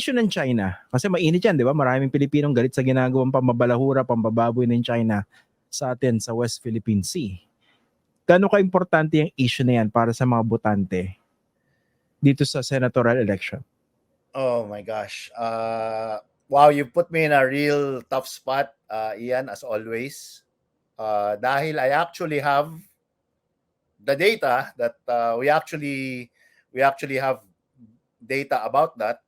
issue ng China, kasi mainit yan, di ba? Maraming Pilipinong galit sa ginagawang pamabalahura, pambababoy ng China sa atin sa West Philippine Sea. Gano'n ka-importante yung issue na yan para sa mga botante dito sa senatorial election? Oh my gosh. Uh, wow, you put me in a real tough spot, uh, Ian, as always. Uh, dahil I actually have the data that uh, we actually we actually have data about that.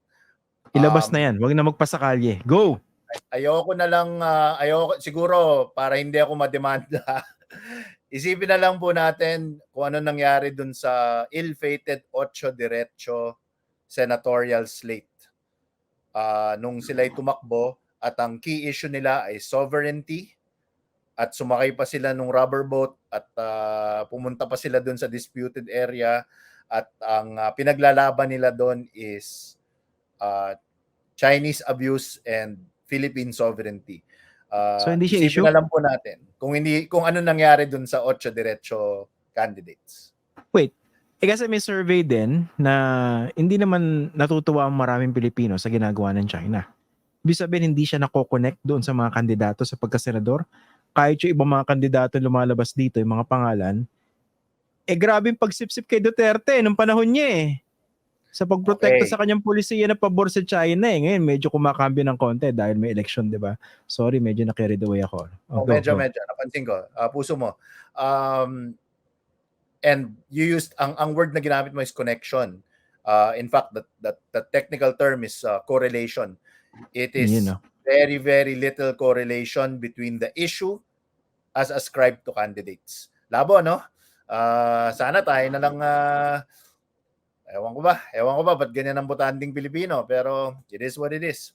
Ilabas Um, na yan. Huwag na magpasakalye. Go! Ayoko na lang uh, ayoko siguro para hindi ako mademanda. Isipin na lang po natin kung ano nangyari dun sa ill-fated Ocho Diretso senatorial slate. Ah, nung sila'y tumakbo at ang key issue nila ay sovereignty at sumakay pa sila nung rubber boat at ah, pumunta pa sila dun sa disputed area at ang ah, pinaglalaban nila doon is ah, Chinese abuse and Philippine sovereignty. Ah, So, hindi siya issue? na lang po natin kung hindi kung ano nangyari dun sa Ocho Diretso candidates. Eh kasi may survey din na hindi naman natutuwa ang maraming Pilipino sa ginagawa ng China. Ibig sabihin, hindi siya nako-connect doon sa mga kandidato sa pagkasenador. Kahit yung ibang mga kandidato lumalabas dito, yung mga pangalan, eh grabe yung pagsipsip kay Duterte nung panahon niya eh. Sa pagprotekta Okay. sa kanyang polisiya na pabor sa China eh. Ngayon, medyo kumakambyo ng konti dahil may election, di ba? Sorry, medyo na-carried away ako. Oh, go, medyo, go. medyo. Napansin ko. Ah, puso mo. Um, and you used, ang, ang word na ginamit mo is connection. Uh, in fact, the, the, the technical term is uh, correlation. It is Yun, no? very, very little correlation between the issue as ascribed to candidates. Labo, no? Ah, sana tayo na lang, ah, ewan ko ba, ewan ko ba, ba't ganyan ang botanding Pilipino? Pero it is what it is.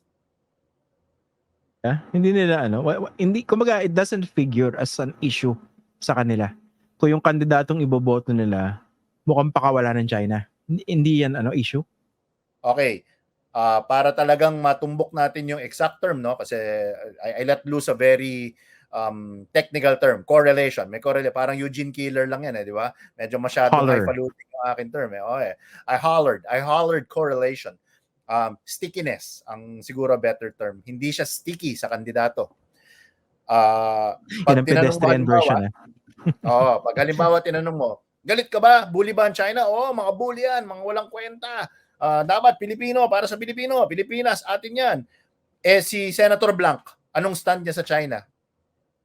Ah, hindi nila ano, hindi kumbaga it doesn't figure as an issue sa kanila. Kung yung kandidatong iboboto nila mukhang pakawala ng China. Hindi, hindi yan ano issue. Okay. Ah, para talagang matumbok natin yung exact term, no? Kasi I, I let loose a very um, technical term, correlation. May correlation. Parang Eugene Killer lang yan, eh, di ba? Medyo masyadong Holler. highfalutin yung aking term. Eh. Oh, eh. I hollered. I hollered correlation. Um, stickiness, ang siguro better term. Hindi siya sticky sa kandidato. Ah, Yan ang mo, pedestrian version. Eh. Oo, pag halimbawa tinanong mo, galit ka ba? Bully ba ang China? Oo, mga bully yan, mga walang kwenta. Ah, dapat Pilipino, para sa Pilipino, Pilipinas, atin yan. Eh si Senator Blanc, anong stand niya sa China?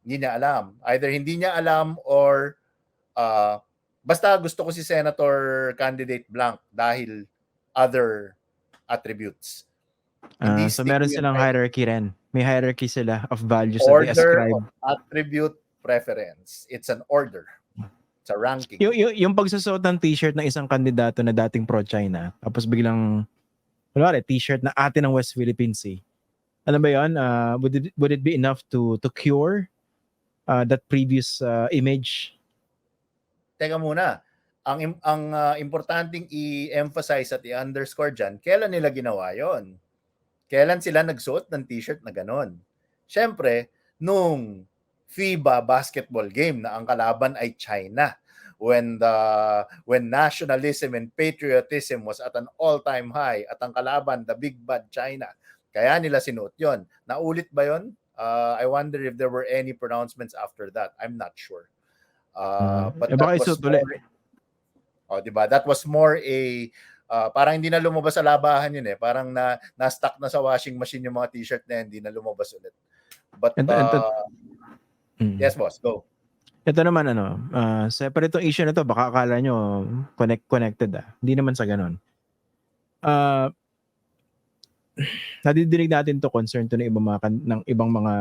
Hindi niya alam. Either hindi niya alam or ah, basta gusto ko si Senator candidate Blanc dahil other attributes. Hindi so meron silang right? hierarchy rin. May hierarchy sila of values that they Order ascribe. of attribute preference. It's an order. It's a ranking. Yung, yung, yung pagsusuot ng t-shirt ng isang kandidato na dating pro-China, tapos biglang, wala t-shirt na atin ng West Philippine Sea. Ano ba yun? Ah, would, it, would it be enough to to cure ah, that previous ah, image? teka muna, ang ang ah, importanteng i-emphasize at i-underscore diyan, kailan nila ginawa 'yon? Kailan sila nagsuot ng t-shirt na ganon? Siyempre, nung FIBA basketball game na ang kalaban ay China when the when nationalism and patriotism was at an all-time high at ang kalaban the big bad China. Kaya nila sinuot 'yon. Naulit ba 'yon? Uh, I wonder if there were any pronouncements after that. I'm not sure. Uh, Mm. Eh, baka isuot ulit. more, oh, 'di ba? That was more a uh, parang hindi na lumabas sa labahan yun eh. Parang na na-stuck na sa washing machine yung mga t-shirt na hindi na lumabas ulit. But Ito- ito- uh, Mm. yes boss, go. Ito naman ano, ah, separate itong issue na to, baka akala nyo connect, connected ah. Hindi naman sa ganun. Ah, nadidinig natin to concern to ng ibang mga, ng ibang mga,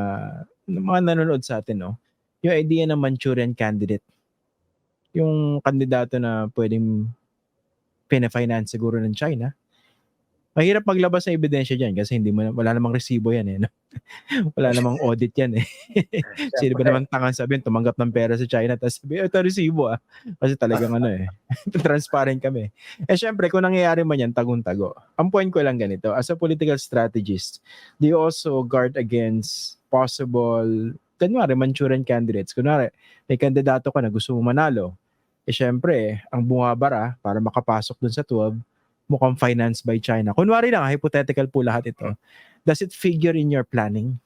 ng mga nanonood sa atin, no? Yung idea ng Manchurian candidate. Yung kandidato na pwedeng pina-finance siguro ng China. Mahirap maglabas ng ebidensya dyan kasi hindi mo, wala namang resibo yan eh. No? wala namang audit yan eh. Sino ba naman tangan sabihin, tumanggap ng pera sa China, tapos sabi, ito resibo ah. Kasi talagang ano eh, transparent kami. Eh syempre, kung nangyayari man yan, tagong-tago. Ang point ko lang ganito, as a political strategist, they also guard against possible, kunwari, Manchurian candidates. Kunwari, may kandidato ka na gusto mo manalo. Eh syempre, ang bumabara para makapasok dun sa 12, mukhang financed by China. Kunwari lang, hypothetical po lahat ito. Does it figure in your planning?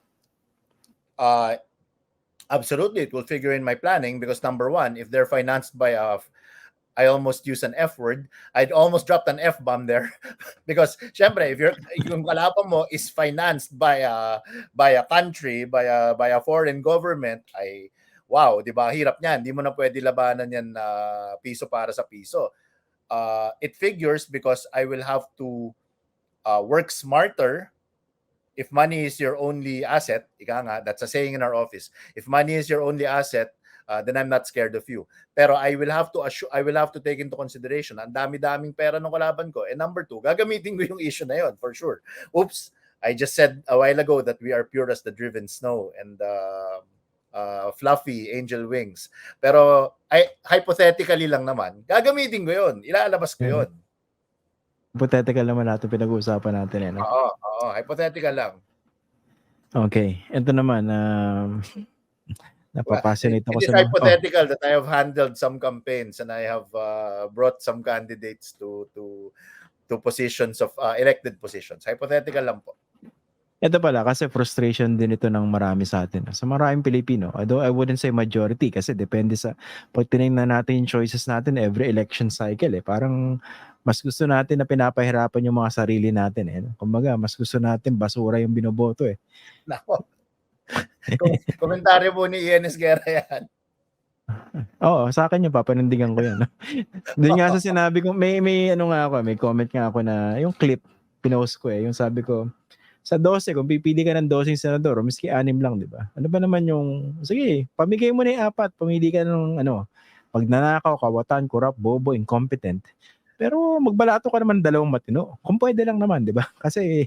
Uh, absolutely, it will figure in my planning because number one, if they're financed by a, I almost use an F word. I'd almost dropped an F bomb there because, syempre, if you're, yung kalaban mo is financed by a by a country, by a by a foreign government, ay wow, 'di ba? Hirap niyan. Hindi mo na pwede labanan yan na piso para sa piso. Uh, it figures because I will have to uh, work smarter if money is your only asset, ika nga, that's a saying in our office. If money is your only asset, uh, then I'm not scared of you. Pero I will have to assu- I will have to take into consideration ang dami-daming pera ng kalaban ko. And number two, gagamitin ko yung issue na yon for sure. Oops, I just said a while ago that we are pure as the driven snow and uh, uh, fluffy angel wings. Pero I, hypothetically lang naman, gagamitin ko yon Ilalabas ko yon Hypothetical naman natin pinag-uusapan natin eh. No? Oo, oo, hypothetical lang. Okay. Ito naman, um, napapassionate It ako is sa mga... Oh, hypothetical that I have handled some campaigns and I have uh, brought some candidates to to to positions of uh, elected positions. Hypothetical lang po. Ito pala, kasi frustration din ito ng marami sa atin. Sa maraming Pilipino. Although I wouldn't say majority kasi depende sa, pag tinignan natin yung choices natin every election cycle eh. Parang mas gusto natin na pinapahirapan yung mga sarili natin eh. Kumbaga, mas gusto natin basura yung binoboto eh. Nako. Kom- Komentaryo po ni Ian Esguerra yan. Oo, sa akin yung papanindigan ko yan. Doon nga sa sinabi ko, may, may ano nga ako, may comment nga ako na yung clip, pinost ko eh, yung sabi ko, sa 12, kung pipili ka ng 12 senador, o miski anim lang, di ba? Ano ba naman yung, sige, pamigay mo na yung apat, pamili ka ng ano, pag nanakaw, kawatan, corrupt, bobo, incompetent. Pero magbalato ka naman dalawang matino. Kung pwede lang naman, di ba? Kasi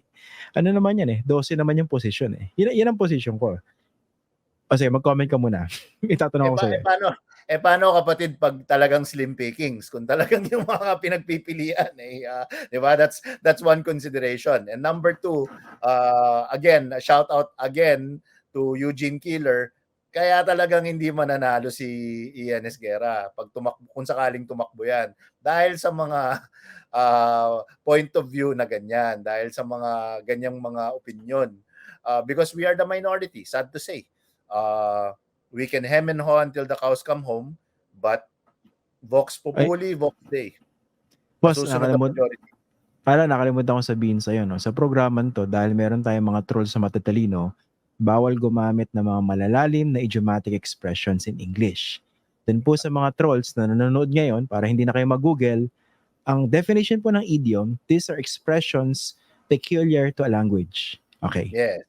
ano naman yan eh, 12 naman yung position eh. Yan, yan ang position ko. O sige, mag-comment ka muna. Itatanong Eh, ko sa'yo. eh, paano, eh paano kapatid pag talagang slim pickings? Kung talagang yung mga pinagpipilian, eh, ah, di ba? That's, that's one consideration. And number two, uh, again, shout out again to Eugene Killer. Kaya talagang hindi mananalo si Ian Esguerra pag tumakbo, kung sakaling tumakbo yan. Dahil sa mga uh, point of view na ganyan, dahil sa mga ganyang mga opinion. Uh, because we are the minority, sad to say. Uh, we can hem and haw until the cows come home, but Vox Populi, Vox Day. Boss, Susunod na nakalimut, majority. para nakalimutan ko sabihin sa'yo, no? sa programan to, dahil meron tayong mga trolls sa matatalino, bawal gumamit ng mga malalalim na idiomatic expressions in English. Then po sa mga trolls na nanonood ngayon, para hindi na kayo mag-google, ang definition po ng idiom, these are expressions peculiar to a language. Okay. Yes.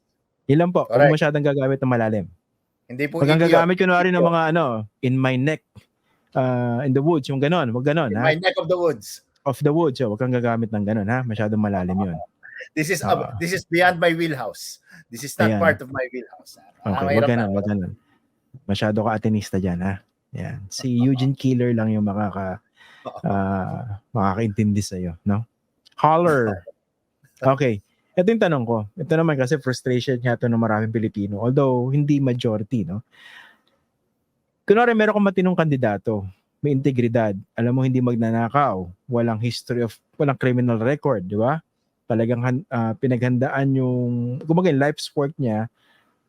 Lang po. Huwag Correct. masyadong gagamit ng malalim. Hindi po Pag ang idiot. gagamit kunwari ng mga ano, in my neck, uh, in the woods, yung ganon, wag ganon, In ha? my neck of the woods. Of the woods, oh, wag kang gagamit ng ganon, ha? Masyadong malalim yun. This is Ah. this is beyond my wheelhouse. This is not Ayan. part of my wheelhouse. Okay, wag ganun, na. wag ganun. Masyado ka atenista dyan, ha? Yan. Si Eugene Killer lang yung makaka, ah, makakaintindi sa'yo, no? Holler. Okay. Ito yung tanong ko. Ito naman kasi frustration nga ito ng maraming Pilipino. Although, hindi majority, no? Kunwari, meron kang matinong kandidato, may integridad, alam mo hindi magnanakaw, walang history of, walang criminal record, di ba? Talagang ah, pinaghandaan yung, kumbaga life's work niya,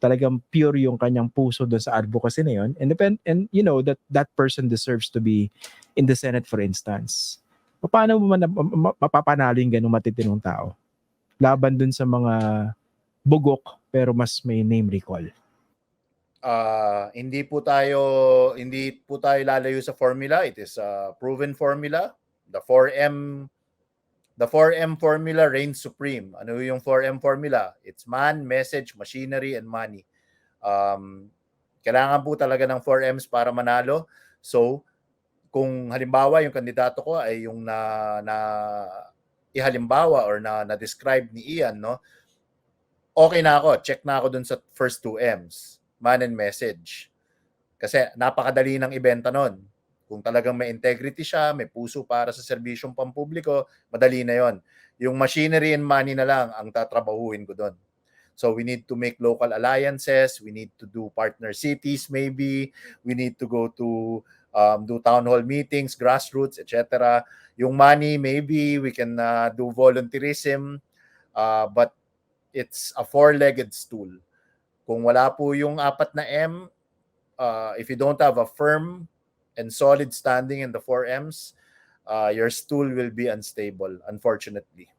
talagang pure yung kanyang puso doon sa advocacy na yun. And, and you know that that person deserves to be in the Senate for instance. Paano mo man ma- ma- mapapanalo yung ganung matitinong tao? Laban dun sa mga bugok pero mas may name recall. Ah, hindi po tayo hindi po tayo lalayo sa formula. It is a proven formula. The 4M the 4M formula reigns supreme. Ano yung 4M formula? It's man, message, machinery, and money. Um, kailangan po talaga ng 4Ms para manalo. So, kung halimbawa yung kandidato ko ay yung na na ihalimbawa or na na describe ni Ian, no? Okay na ako, check na ako dun sa first two M's man and message. Kasi napakadali ng ibenta nun. Kung talagang may integrity siya, may puso para sa serbisyong pampubliko, madali na yon. Yung machinery and money na lang ang tatrabahuin ko doon. So we need to make local alliances, we need to do partner cities maybe, we need to go to um, do town hall meetings, grassroots, etc. Yung money, maybe we can uh, do volunteerism, uh, but it's a four-legged stool. Kung wala po yung apat na M, uh, if you don't have a firm and solid standing in the four M's, uh, your stool will be unstable, unfortunately.